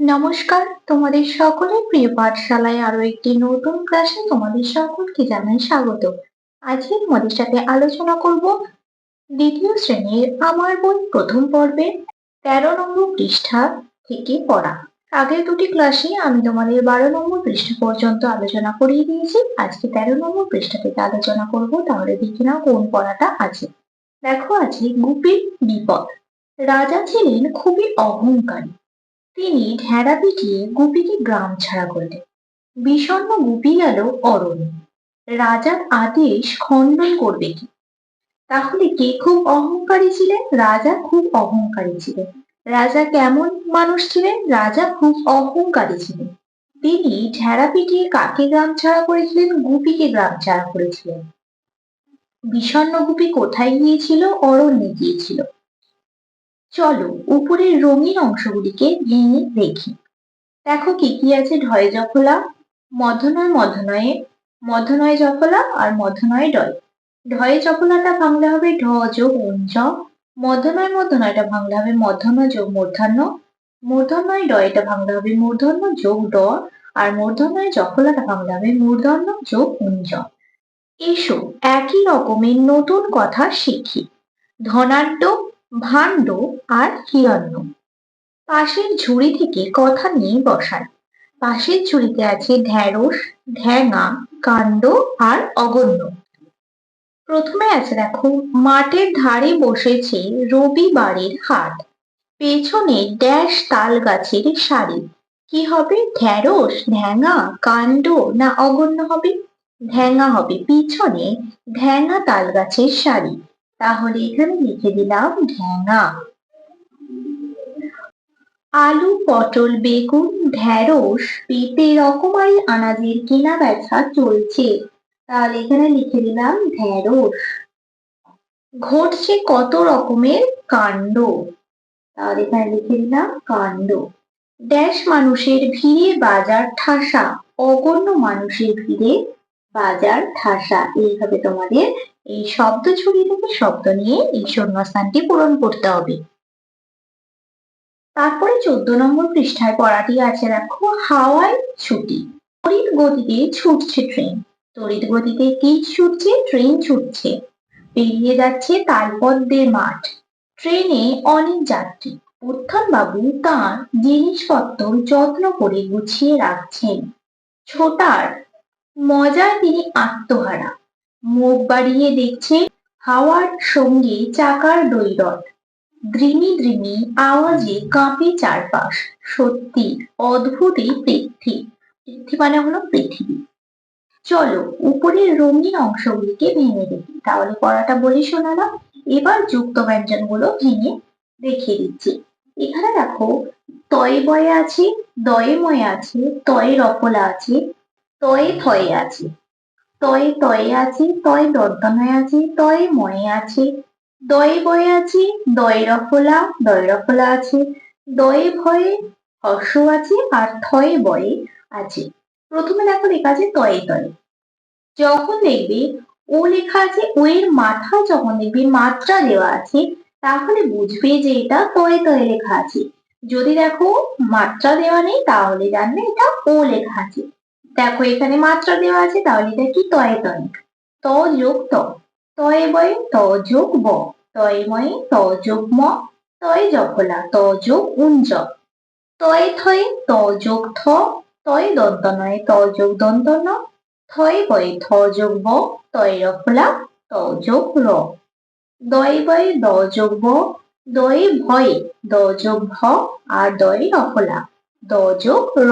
নমস্কার, তোমাদের সকলের প্রিয় পাঠশালায় আরও একটি নতুন ক্লাসে তোমাদের সকলকে জানাই স্বাগত। আজকে তোমাদের সাথে আলোচনা করব দ্বিতীয় শ্রেণির আমার বই প্রথম পর্বে তেরো নম্বর পৃষ্ঠা থেকে পড়া। আগের দুটি ক্লাসে আমি তোমাদের বারো নম্বর পৃষ্ঠা পর্যন্ত আলোচনা করিয়ে দিয়েছি। আজকে তেরো নম্বর পৃষ্ঠা থেকে আলোচনা করব, তাহলে দেখি না কোন পড়াটা আছে। দেখো, আছে গুপির বিপদ। রাজা ছিলেন খুবই অহংকারী। তিনি ঢেড়া পিটিয়ে গুপিকে গ্রাম ছাড়া করলেন। বিষণ্ণ গুপি গেল অরণ্য। রাজার আদেশ খণ্ডন করবে কি? তাহলে কে খুব অহংকারী ছিলেন? রাজা খুব অহংকারী ছিলেন। রাজা কেমন মানুষ ছিলেন? রাজা খুব অহংকারী ছিলেন। তিনি ঢেড়া পিটিয়ে কাকে গ্রাম ছাড়া করেছিলেন? গুপিকে গ্রাম ছাড়া করেছিলেন। বিষণ্ণ গুপি কোথায় গিয়েছিল? অরণ্যে গিয়েছিল। চলো উপরের রঙিন অংশগুলিকে ভেঙে দেখি। দেখো কি কি আছে ঢয় জফলা, মধ্যনয় মধ্যনয়ে, মধ্যনয় জফলা আর মধ্যনয় ডয়। ঢয়ে জফলাটা ভাঙলে হবে ঢ যোগ উঞ্জ মধ্যনয় মধ্যনয়টা ভাঙলে হবে মধ্যন্য যোগ মূর্ধান্য, মূর্ধন্যয় ডয়টা ভাঙলে হবে মূর্ধন্য যোগ ড, আর মূর্ধন্যয় জফলাটা ভাঙলে হবে মূর্ধন্য যোগ উঞ্জ এসো একই রকমের নতুন কথা শিখি। ধনাঢ্য ভাণ্ড আর হিরণ্য। পাশের ঝুড়ি থেকে কথা নিয়ে বসায়। পাশের ঝুড়িতে আছে ঢ্যাঁড়স ঢ্যাঙা কাণ্ড আর অগণ্য। প্রথমে আছে দেখো, মাঠের ধারে বসেছে রবিবারের হাট। পেছনে ড্যাশ তাল গাছের সারি। কি হবে? ঢ্যাঁড়স ঢ্যাঙা কাণ্ড না অগণ্য হবে? ঢ্যাঙা হবে। পিছনে ঢ্যাঙা তাল গাছের সারি। তাহলে এখানে লিখে দিলাম ঢ্যাঙা আলু, পটল, বেগুন ঢেঁড়স পেঁপে, রকমারি আনাজের কেনা বেচা চলছে। তাহলে এখানে লিখে দিলাম ঢেঁড়স ঘটছে কত রকমের কাণ্ড? তাহলে এখানে লিখে দিলাম কাণ্ড। ড্যাশ মানুষের ভিড়ে বাজার ঠাসা, অগণ্য মানুষের ভিড়ে বাজার ঠাসা। এইভাবে তোমাদের এই শব্দ ছড়ি থেকে শব্দ নিয়ে এই শূন্যস্থানটি পূরণ করতে হবে। তারপরে চোদ্দ নম্বর পৃষ্ঠায় পড়াটি আছে দেখো, হাওয়ায় ছুটি। তড়িৎ গতিতে ছুটছে ট্রেন তড়িৎ গতিতে কি ছুটছে? ট্রেন ছুটছে। পেরিয়ে যাচ্ছে তালপদ্মের মাঠ। ট্রেনে অনেক যাত্রী। উত্থান বাবু তাঁর জিনিসপত্র যত্ন করে গুছিয়ে রাখছেন। ছোটার মজায় তিনি আত্মহারা। মুখ বাড়িয়ে দেখছে হাওয়ার সঙ্গে চাকার দৈরত দ্রিমি দ্রিমি আওয়াজে কাঁপে চারপাশ। সত্যি অদ্ভুত এই পৃথ্বী। পৃথ্বী মানে হলো পৃথিবী। চলো উপরের রঙিন অংশগুলিকে ভেঙে দেখি। তাহলে পড়াটা বলে শোনালাম এবার যুক্ত ব্যঞ্জনগুলো ভেঙে দেখিয়ে দিচ্ছি। এখানে দেখো, তয়ে বয়ে আছে, দয়ে ময়ে আছে, তয়ে রপলা আছে, তয়ে থয়ে আছে। তয়ে তয়ে আছে তয়ে দন্তনয় আছে তয়ে ময়ে আছে। দয়ে বয়ে আছে দয়ে রফলা দয়ে রফলা আছে। দয়ে ভয়ে হর্ষ আছে আর থয়ে বয়ে আছে। প্রথমে দেখো লেখা আছে তয়ে তয়ে যখন দেখবে ও লেখা আছে ও এর মাথায় যখন দেখবে মাত্রা দেওয়া আছে, তাহলে বুঝবে যে এটা তয়ে তয়ে লেখা আছে। যদি দেখো মাত্রা দেওয়া নেই, তাহলে জানবে এটা ও লেখা আছে। দেখো, এখানে মাত্রা দেওয়া আছে, তাহলে এটা কি? তয়ে তয়ে। ত যোগ ত তয়ে বয়ে ত যোগ ব তয়ে ময়ে ত যোগ ম তয়ে জফলা ত যোগ উঞ্জ। তয়ে থয়ে ত যোগ থ তয়ে দন্ত নয় ত যোগ দন্ত ন থয়ে বয়ে থ যোগ ব তয়ে রফলা ত যোগ র। দয়ে বয়ে দ যোগ ব দয়ে ভয়ে দ যোগ ভ আর দয়ে রফলা দ যোগ র।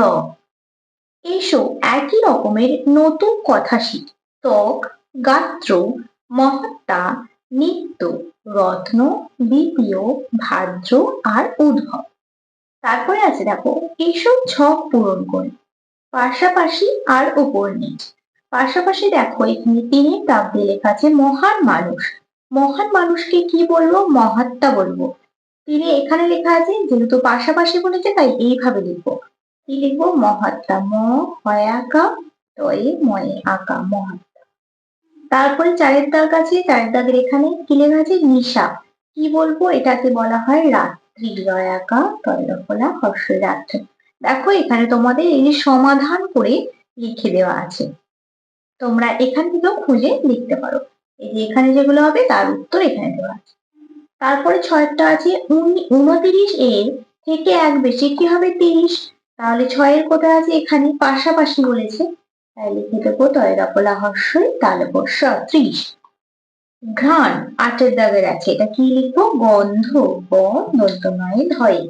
এসো একই রকমের নতুন কথা শিখ। ত্বক, গাত্র, মহাত্মা, নিত্য, রত্ন দ্বিতীয় ভাদ্র আর উদ্ভব। তারপরে আছে দেখো, এসব ছক পূরণ করে। পাশাপাশি আর ওপর নিচ পাশাপাশি দেখো, এখানে দাগ দিয়ে লেখা আছে মহান মানুষ। মহান মানুষকে কি বলব? মহাত্মা বলব। তিনি এখানে লেখা আছে, যেহেতু পাশাপাশি বলেছে, তাই এইভাবে লিখব। কি লিখব মহাত্মা ম হয় আঁকা তয়ে ময়ে আঁকা মহাত্মা। তারপরে চারের দাগ আছে, চারের দাগের এখানে কি লেখা আছে? নিশা। কি বলব? এটাকে বলা হয় রাত্রি লয় আঁকা তয় রফলা হর্ষ রাত্রি দেখো, এখানে তোমাদের এই সমাধান করে লিখে দেওয়া আছে। তোমরা এখান থেকেও খুঁজে লিখতে পারো। এই যে এখানে যেগুলো হবে, তার উত্তর এখানে দেওয়া আছে। তারপরে ছয়টা আছে, উন- উনতিরিশ এর থেকে এক বেশি। কি হবে? তিরিশ। তাহলে ছয়ের কোথায় আছে এখানে, পাশাপাশি বলেছে। তাই লিখে দেবো তয়রাপলা হর্ষই তালে বর্ষ ত্রিশ। ঘ্রাণ আটের দাগের আছে, এটা কি লিখব? গন্ধ গ নয়, ধয়ে।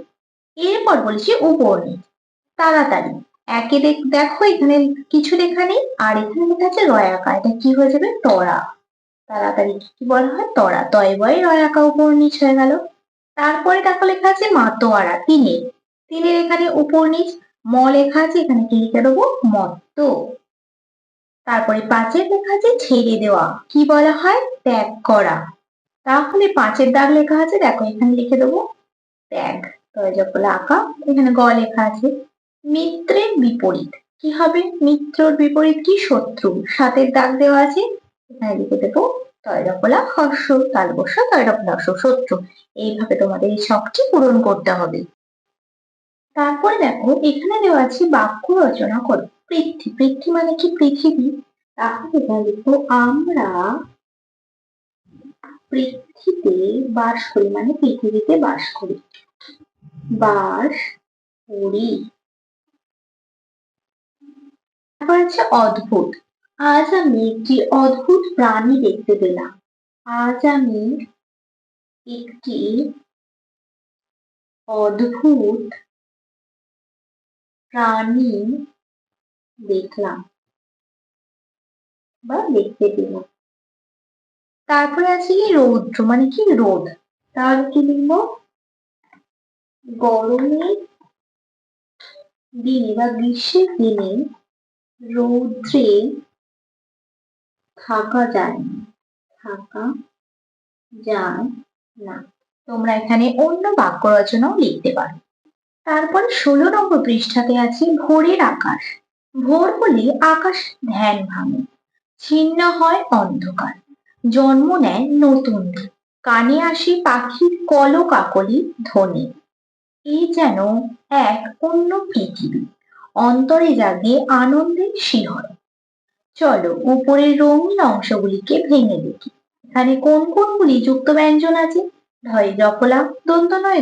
এরপর বলেছি উপনিত তাড়াতাড়ি। একে দেখ এখানে কিছু লেখা নেই, আর এখানে লেখা আছে রয়াকা, এটা কি হয়ে যাবে? তরা। তাড়াতাড়ি কি বলা হয়? তরা। তয় বয় রয়াকা উপর নিচ হয়ে গেল। তারপরে দেখো লেখা আছে মাতোয়ারা, তিনের। তিনের এখানে উপর নিচ ম লেখা আছে, এখানে কি লিখে দেবো? মত্ত তারপরে পাঁচের লেখা আছে, ছেড়ে দেওয়া। কি বলা হয়? ত্যাগ করা। তাহলে পাঁচের দাগ লেখা আছে, দেখো এখানে লিখে দেবো। ত্যাগ। তয় আঁকা, এখানে গ লেখা আছে। মিত্রের বিপরীত। কি হবে? মিত্রর বিপরীত কি? শত্রু। সাতের দাগ দেওয়া আছে, এখানে লিখে দেবো। তয়রকলা হর্ষ তালবস্য তয়রকলা হর্ষ শত্রু। এইভাবে তোমাদের এই শখটি পূরণ করতে হবে। তারপরে দেখো, এখানে দেওয়া আছে বাক্য রচনা করো। পৃথ্বী পৃথ্বী মানে কি পৃথিবী? তাহলে লিখব আমরা পৃথিবীতে বাস করি মানে পৃথিবীতে বাস করি। বাস করি। তারপর আছে অদ্ভুত। আজ আমি একটি অদ্ভুত প্রাণী দেখতে পেলাম। আজ আমি একটি অদ্ভুত প্রাণী দেখলাম বা দেখতে পেলাম। তারপরে আছে কি রৌদ্র মানে কি রোদ? তাহলে কি লিখব? গরমের দিনে বা গ্রীষ্মের দিনে রৌদ্রে থাকা যায় না, থাকা যায় না। তোমরা এখানে অন্য বাক্য রচনাও লিখতে পারো। তারপর ষোলো নম্বর পৃষ্ঠাতে আছে ভোরের আকাশ। ভোর হলে আকাশ ধ্যান ভাঙে। ছিন্ন হয় অন্ধকার। জন্ম নেয় নতুন কানে আসে পাখির কলকাকলি ধ্বনি। এই যেন এক অন্য পৃথিবী। অন্তরে জাগে আনন্দের শিহর। চলো উপরের রঙিন অংশগুলিকে ভেঙে দেখি। এখানে কোন কোনগুলি যুক্ত ব্যঞ্জন আছে? ধরে জফলা দন্ত নয়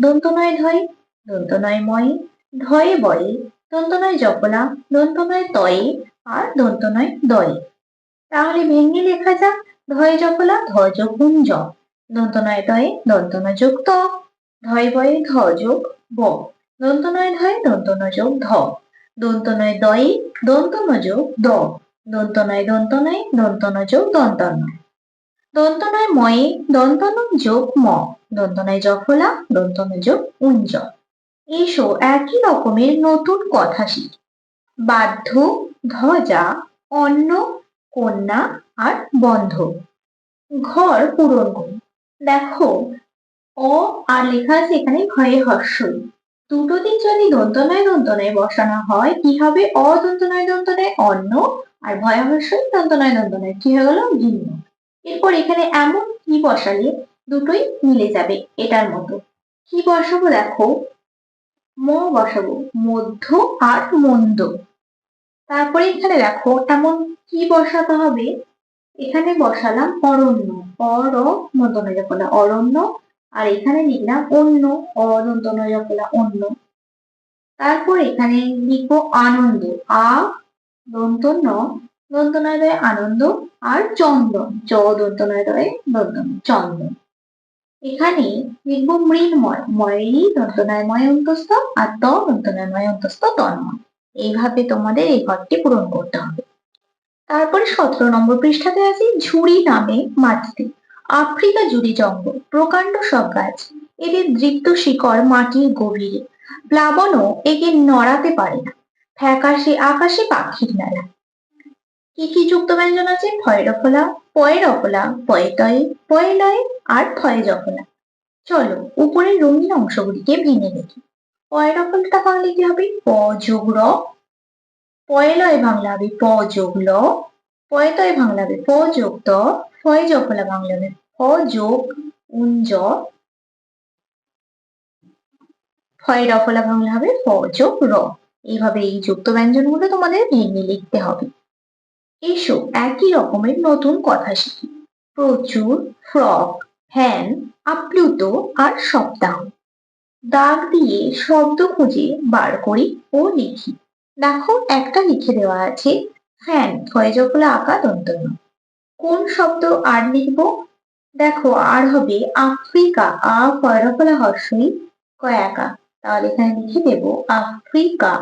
দন্ত নয় দন্ত নয় ধয় দন্ত নয় ময়ে, ধয়ে বয়ে দন্ত নয় জফলা দন্ত নয় তয়ে আর দন্ত নয় দয়ে। তাহলে ভেঙে লেখা যাক, ধয় জফলা ধ যোগ গুণ জ দন্ত নয় দয়ে দন্ত যোগ ত। ধয় বয়ে, ধ যোগ ব। দন্ত নয় ধয় দন্ত যোগ ধ। দন্ত নয় দয়ে দন্ত যোগ দ। দন্ত নয় দন্ত নয় দন্ত ন যোগ দন্ত ন দন্ত নয় ময়ে দন্ত ন যোগ ম। দন্ত নয় জফলা দন্ত ন যোগ উঞ্জ। এসো একই রকমের নতুন কথা শিখি। বাধ্য, ধ্বজা, অন্ন, কন্যা আর বন্ধ। ঘর পূরণ করি। দেখো, অ আর লেখা আছে এখানে ভয়ে হর্ষই দুটো দিন যদি দন্তনয় দন্তনয় বসানো হয়, কি হবে? অদন্তনয় দন্তনয় অন্য আর ভয় হর্ষই দন্তনয় দন্তনয়। কি হয়ে গেল? ভিন্ন। এরপর এখানে এমন কি বসালে দুটোই মিলে যাবে এটার মতো। কি বসাবো দেখো? ম বসাবো, মধ্য আর মন্দ। তারপরে এখানে দেখো, এমন কি বসাতে হবে? এখানে বসালাম অরণ্য অর মদন জপলা অরণ্য। আর এখানে লিখলাম অন্য অদন্তন জপলা অন্য। তারপর এখানে লিখব আনন্দ, আ, দন্তনয় দয়ে আনন্দ আর চন্দন, চ দন্তনয় দন্তন চন্দন। এখানে লিখব মৃন্ময় ময়েরই দন্তনয় ময় অন্তস্থ, আর ত দন্তনয় ময় অন্তস্থ তন্ময়। এইভাবে তোমাদের এই ঘরটি পূরণ করতে হবে। তারপরে সতেরো নম্বর পৃষ্ঠাতে আছে, ঝুড়ি নামে মাটিতে আফ্রিকা জুড়ি জঙ্গল, প্রকাণ্ড সব গাছ, এদের দৃপ্ত শিকড় মাটির গভীরে, প্লাবনও একে নড়াতে পারে না, ফ্যাকাশে আকাশে পাখির মেলা। কি কি যুক্ত ব্যঞ্জন আছে? ফয়ের ফলা পয়ের অফলা পয়তয়ে, পয়লয়ে আর ফয়ে জফলা চলো, উপরের রঙিন অংশগুলিকে ভেঙে দেখি। পয়ের অফলটা বাংলা কি হবে? প যোগ র। পয়লয় বাংলা হবে প যোগ ল। পয়তয় বাংলা হবে প যোগ ত। ফয় জফলা বাংলা হবে ফ যোগ উঞ্জ ফ ফয় রফলা ভাঙলে হবে ফ যোগ র। এইভাবে এই যুক্ত ব্যঞ্জনগুলো তোমাদের ভেঙে লিখতে হবে। এসো, একই রকমের নতুন কথা শিখি। প্রচুর ফ্রক। ফ্যান আপ্লুত আর সপ্তাহ। দাগ দিয়ে শব্দ খুঁজে বার করি ও লিখি। দেখো একটা লিখে দেওয়া আছে ফ্যান ফয় যখন আঁকা দন্তন্য কোন শব্দ আর লিখব? দেখো, আর হবে আফ্রিকা, আ ফয়রফলা হর্ষই কয়াকা। তাহলে এখানে লিখে দেব আফ্রিকা।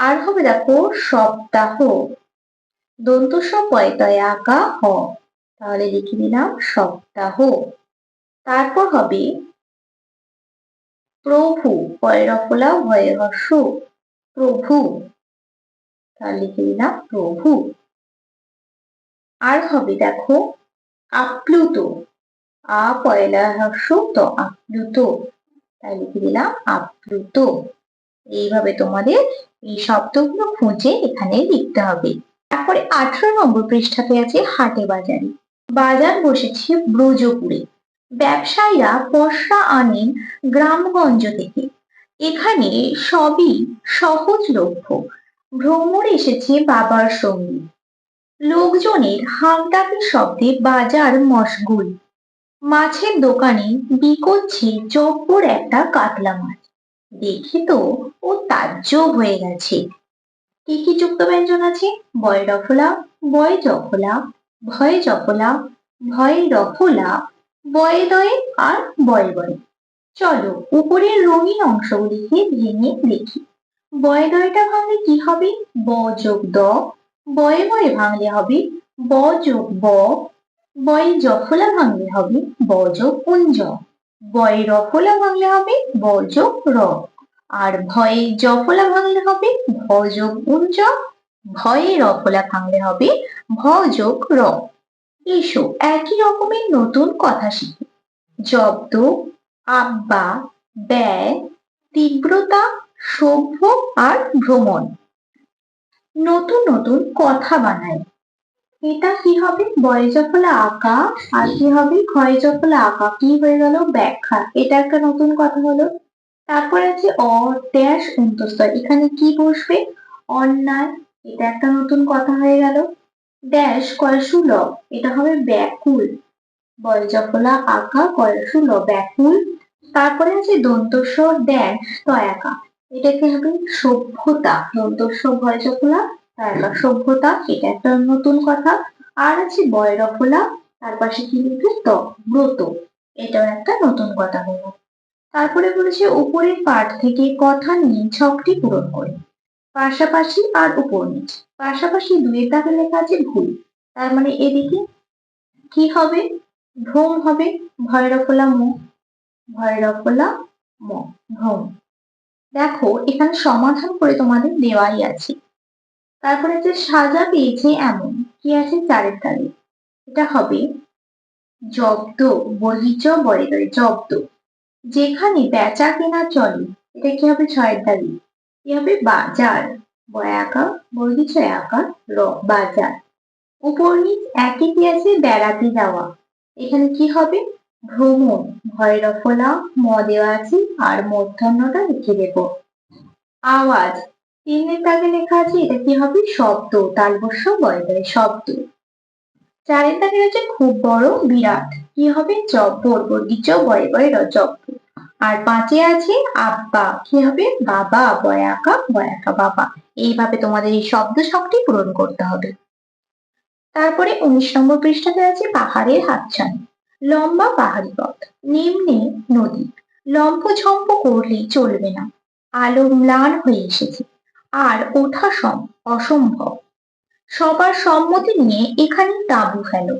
আর হবে দেখো সপ্তাহ। দন্তস্ব পয়তয় আঁকা হ। তাহলে লিখে দিলাম সপ্তাহ। তারপর হবে প্রভু পয়রফলা ভয়ে হর্ষ, প্রভু। তাহলে লিখে দিলাম প্রভু। আর হবে দেখো আপ্লুত, আ পয়লা হর্ষ তো আপ্লুত। তাই লিখে দিলাম আপ্লুত। এইভাবে তোমাদের এই শব্দগুলো খুঁজে এখানে লিখতে হবে। তারপরে আঠারো নম্বর পৃষ্ঠাতে আছে হাটে বাজারে। বাজার বসেছে ব্রজপুরে। ব্যবসায়ীরা পশরা আনেন গ্রামগঞ্জ থেকে। এখানে সবই সহজলভ্য ভ্রমর এসেছে বাবার সঙ্গে। লোকজনের হাঁকডাকি শব্দে বাজার মশগুল। মাছের দোকানে বিকোচ্ছে জব্বর একটা কাতলা মাছ। দেখে তো ও তাজ্য হয়ে গেছে। কি কি যুক্ত ব্যঞ্জন আছে? বয় রফলা বয় জফলা ভয় জফলা ভয় রফলা, বয়ে দয়ে আর বয়ে বয়ে। চলো, উপরের রঙিন অংশগুলিকে ভেঙে লিখি বয়ে দয়টা ভাঙলে কি হবে? ব যোগ দ। বয়ে বয়ে ভাঙলে হবে ব যোগ ব। বয়ে জফলা ভাঙলে হবে ব যোগ উঞ্জ বয়ে রফলা ভাঙলে হবে ব যোগ র। আর ভয়ে জফলা ভাঙলে হবে ভ যোগ উঞ্জ ভয়ে রফলা ভাঙলে হবে ভ যোগ র এসো, একই রকমের নতুন কথা শিখি। জব্দ, আব্বা, ব্যয়, তীব্রতা, সভ্য আর ভ্রমণ। নতুন নতুন কথা বানাই। এটা কি হবে? বয় জফলা আঁকা, আর কি হবে? ক্ষয় জফলা আঁকা, কি হয়ে গেল? ব্যাখ্যা। এটা একটা নতুন কথা হলো। তারপরে আছে অ ড্যাশ অন্তস্তর এখানে কি বসবে? অন্যায় এটা একটা নতুন কথা হয়ে গেল। ড্যাশ কয়সুল এটা হবে ব্যাকুল। বয় জফলা আঁকা কয়সুল ব্যাকুল। তারপরে আছে দন্তস্ব ড্যাশ তয়াকা। এটাকে হবে? সভ্যতা। দন্তস্ব ভয় জফলা তয়াকা সভ্যতা, এটা একটা নতুন কথা। আর আছে বয় রফলা তার পাশে কি লিখবে? ত, ব্রত। এটাও একটা নতুন কথা হলো। তারপরে বলেছে উপরের পাঠ থেকে কথা নিয়ে ছকটি পূরণ করে। পাশাপাশি আর উপর নিচ। পাশাপাশি দুয়ের দাগে লেখা আছে ভুল। তার মানে এদিকে কি হবে? ভ্রম হবে। ভয়রফলা ম। ভয়রফলা ম। ভ্রম। দেখো, এখানে সমাধান করে তোমাদের দেওয়াই আছে। তারপরে যে সাজা পেয়েছে এমন, কি আছে চারের দাগে এটা হবে জব্দ বহিচ বয়দয় জব্দ। যেখানে বেচা কেনা চলে, এটা কি হবে ছয়ের দাগে কি হবে বাজার? বয়াকা বর্গি ছয় আকার র, বাজার। উপর নিচ একই কি বেড়াতে যাওয়া। এখানে কি হবে? ভ্রমণ। ভয় রফলা ম দেওয়া আছে আর মধ্যাহ্নটা লিখে দেব। আওয়াজ। তিনের দাগে লেখা আছে, এটা কি হবে? শব্দ। তালবস্য বয়দয় শব্দ। চারের দাগে আছে খুব বড় বিরাট। কি হবে? জব্বর বর্গিচ বয় বয় র জব্বর আর পাঁচে আছে আব্বা। কি হবে? বাবা, বয়াকা বয়াকা বাবা। এইভাবে তোমাদের এই শব্দ শখটি পূরণ করতে হবে। তারপরে উনিশ নম্বর পৃষ্ঠাতে আছে পাহাড়ের হাতছানি। লম্বা পাহাড়ি পথ, নিম্নে নদী। লম্ব ঝম্প করলেই চলবে না। আলো ম্লান হয়ে এসেছে। আর ওঠা সম, অসম্ভব। সবার সম্মতি নিয়ে এখানে তাঁবু ফেলো।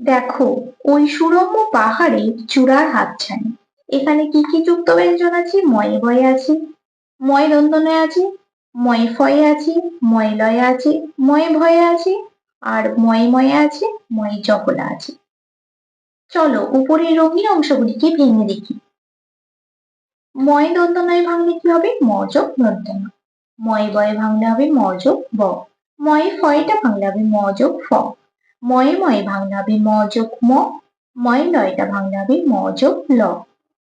দেখো, ওই সুরম্য পাহাড়ে চূড়ার হাতছানি। এখানে কি কি যুক্ত ব্যঞ্জন আছে? ময়ে বয়ে আছে ময় দন্তনে আছে ময় ফয়ে আছে ময় লয়ে আছে ময় ভয়ে আছে, আর ময় ময়ে আছে ময় জকলা আছে। চলো, উপরের রঙিন অংশগুলিকে ভেঙে দেখি। ময় দন্তনয় ভাঙলে কি হবে? মজক দন্তন ময় বয়ে ভাঙলে হবে মজক ব। ময়ে ফয়টা ভাঙলে হবে মজক ফ। ময়ে ময়ে ভাঙলে হবে মজক ম। ময় লয়টা ভাঙলে হবে মজক ল।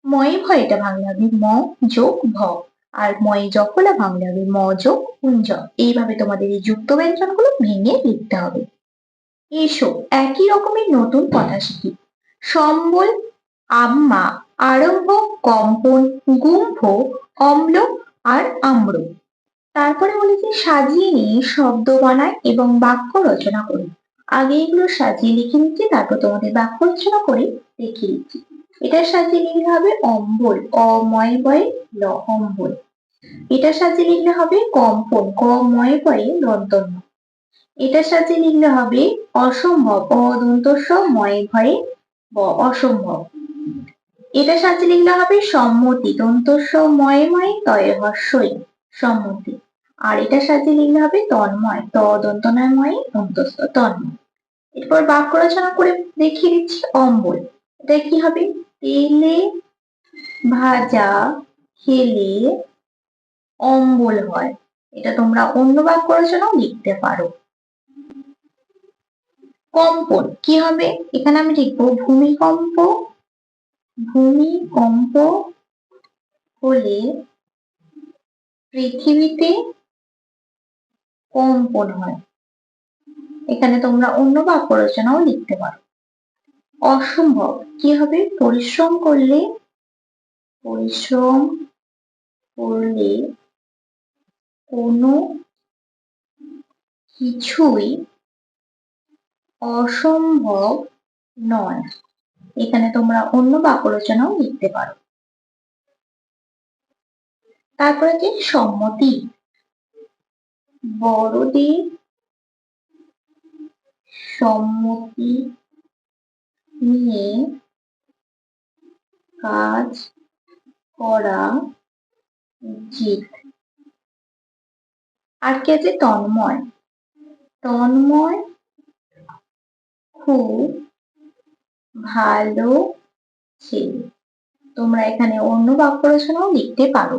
ময়ে ভয়টা ভাঙলে হবে ম যোগ ভ। আর ময়ে জফলা ভাঙলে হবে ম যোগ উঞ্জ এইভাবে তোমাদের এই যুক্ত ব্যঞ্জনগুলো ভেঙে লিখতে হবে। এসো, একই রকমের নতুন কথা শিখি। সম্বল, আম্মা, আরম্ভ, কম্পন গুম্ফ অম্ল আর আম্র। তারপরে বলেছে সাজিয়ে নিয়ে শব্দ বানায় এবং বাক্য রচনা করি। আগে এগুলো সাজিয়ে লিখে নিচ্ছি তারপর তোমাদের বাক্য রচনা করে দেখিয়ে দিচ্ছি এটা সাথে লিখলে হবে অম্বল, অময় বয়ে ল, অম্বল। এটা সাজিয়ে লিখলে হবে কম্পন ক ময় বয়ে দন্তন্য এটা সাজিয়ে লিখলে হবে অসম্ভব অদন্তস্ব ময় ভয়ে অসম্ভব। এটা সাথে লিখলে হবে সম্মতি দন্তস্ব ময়ে ময়ে তয়ে হর্ষই, সম্মতি। আর এটার সাথে লিখলে হবে তন্ময় ত অন্তস্থ, তন্ময়। এরপর বাক্য রচনা করে দেখিয়ে দিচ্ছি, অম্বল। এটা কি হবে? তেলে ভাজা খেলে অম্বল হয়। এটা তোমরা অন্য বাক্য রচনাও লিখতে পারো। কম্পন, কি হবে? এখানে আমি লিখব, ভূমিকম্প ভূমিকম্প হলে পৃথিবীতে কম্পন হয়। এখানে তোমরা অন্য বাক্য রচনাও লিখতে পারো। অসম্ভব। কি হবে? পরিশ্রম করলে? পরিশ্রম করলে কোনো কিছুই অসম্ভব নয়। এখানে তোমরা অন্য বাক্য রচনাও লিখতে পারো। তারপরে যে সম্মতি। বড়দের সম্মতি নিয়ে কাজ করা উচিত। আর কি আছে তন্ময়? তন্ময় খুব ভালো ছেলে। তোমরা এখানে অন্য বাক্য রচনাও লিখতে পারো।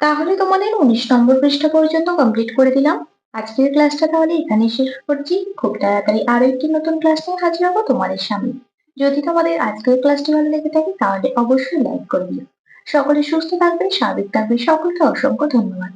তাহলে তোমাদের উনিশ নম্বর পৃষ্ঠা পর্যন্ত কমপ্লিট করে দিলাম। আজকের ক্লাসটা তাহলে এখানেই শেষ করছি। খুব তাড়াতাড়ি আরও একটি নতুন ক্লাস নিয়ে হাজির হব তোমাদের সামনে। যদি তোমাদের আজকের ক্লাসটি ভালো লেগে থাকে তাহলে অবশ্যই লাইক করে সকলে সুস্থ থাকবে স্বাভাবিক থাকবে সকলকে অসংখ্য ধন্যবাদ।